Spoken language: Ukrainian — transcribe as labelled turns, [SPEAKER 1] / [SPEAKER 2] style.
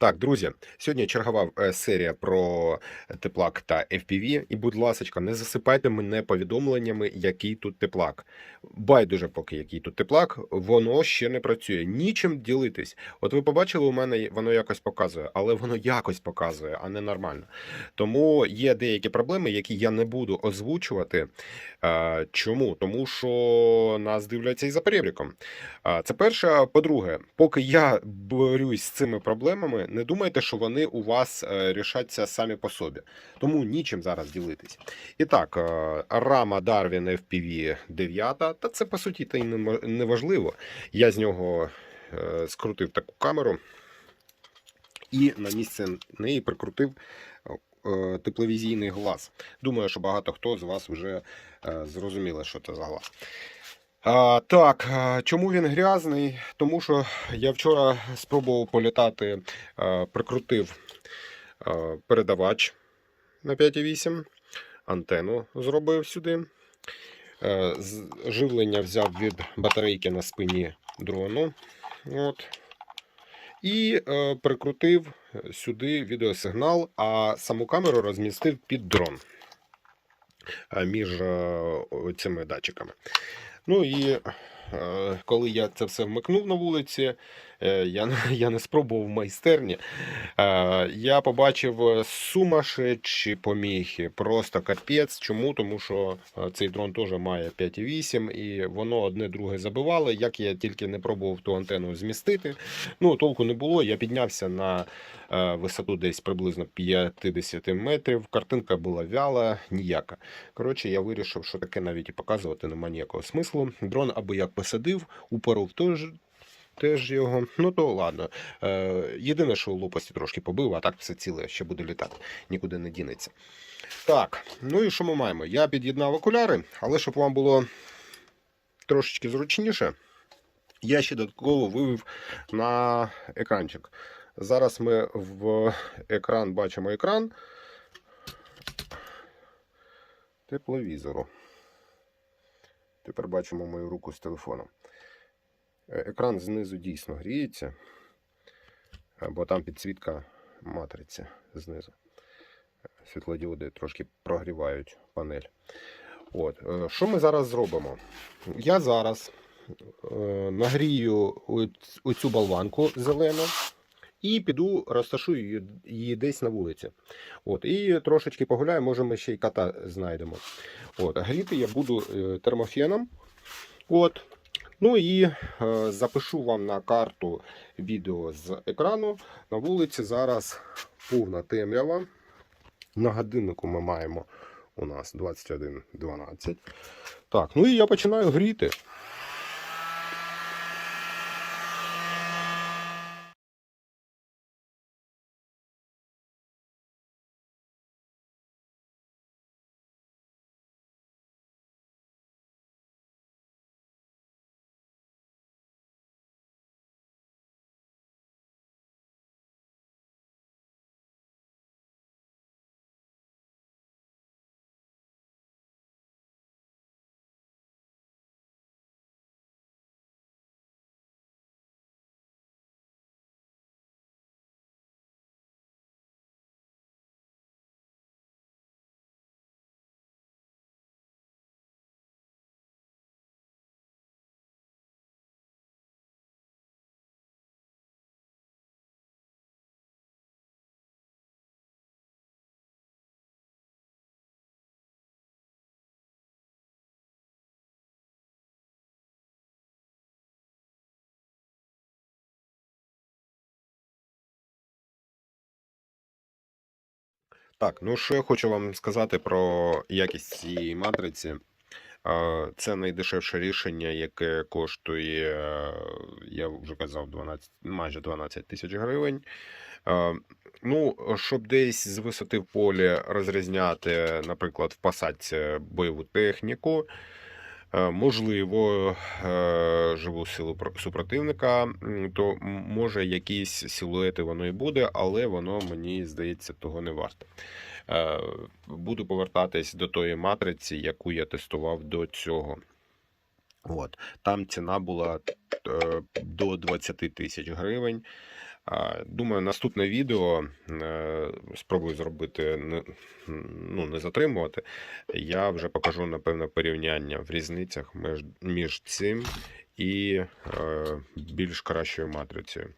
[SPEAKER 1] Так, друзі, сьогодні чергова е, серія про теплак та FPV. І, будь ласка, не засипайте мене повідомленнями, який тут теплак. Байдуже, поки який тут теплак, воно ще не працює. Нічим ділитись. От ви побачили, у мене воно якось показує, але воно якось показує, а не нормально. Тому є деякі проблеми, які я не буду озвучувати. Е, Чому? Тому що нас дивляться і за перебріком. Це перше. По-друге, поки я борюсь з цими проблемами, не думайте, що вони у вас е, рішаться самі по собі. Тому нічим зараз ділитись. І так, е, рама Darwin FPV 9, та це по суті та й не важливо. Я з нього е, скрутив таку камеру і на місце неї прикрутив тепловізійний глаз. Думаю, що багато хто з вас вже зрозуміли, що це за глаз. А, так, чому він грязний? Тому що я вчора спробував політати, а, прикрутив а, передавач на 5,8, антенну зробив сюди. Е, з- Живлення взяв від батарейки на спині дрону. От. І е, прикрутив сюди відеосигнал, а саму камеру розмістив під дрон е, між е, цими датчиками. Ну і е, коли я це все вмикнув на вулиці, я, не- я не спробував в майстерні. Е, я побачив е, сумасшедші поміхи, просто капець. Чому? Тому що е, цей дрон теж має 5,8 і воно одне друге забивало. Як я тільки не пробував ту антенну змістити, ну толку не було. Я піднявся на е, висоту десь приблизно 50 метрів. Картинка була вяла, ніяка. Коротше, я вирішив, що таке навіть і показувати немає ніякого смислу. Дрон або як посадив, упоров теж. Теж його, ну то ладно. Е, єдине, що лопасті трошки побив, а так все ціле ще буде літати, нікуди не дінеться. Так, ну і що ми маємо? Я під'єднав окуляри, але щоб вам було трошечки зручніше, я ще додатково вивів на екранчик. Зараз ми в екран бачимо екран тепловізору. Тепер бачимо мою руку з телефоном. Е, Екран знизу дійсно гріється, бо там підсвітка матриці знизу. Світлодіоди трошки прогрівають панель. От. е, Що ми зараз зробимо? Я зараз е, нагрію оцю болванку зелену і піду розташую її, десь на вулиці. От. І трошечки погуляю, може ми ще й кота знайдемо. От. Гріти я буду термофеном. От. Ну і е, запишу вам на карту відео з екрану. На вулиці зараз повна темрява. На годиннику ми маємо у нас 21.12. Так, ну і я починаю гріти. Так, ну що я хочу вам сказати про якість цієї матриці. Це найдешевше рішення, яке коштує, е, я вже казав, 12, майже 12 тисяч гривень. Ну, щоб десь з висоти в полі розрізняти, наприклад, в посадці бойову техніку, можливо, е, живу силу супротивника, то може якісь силуети воно і буде, але воно мені здається того не варте. Е, Буду повертатись до тої матриці, яку я тестував до цього. От. Там ціна була е, до 20 тисяч гривень. Думаю, наступне відео е, спробую зробити ну, не затримувати. Я вже покажу, напевно, порівняння в різницях між, між цим і е, більш кращою матрицею.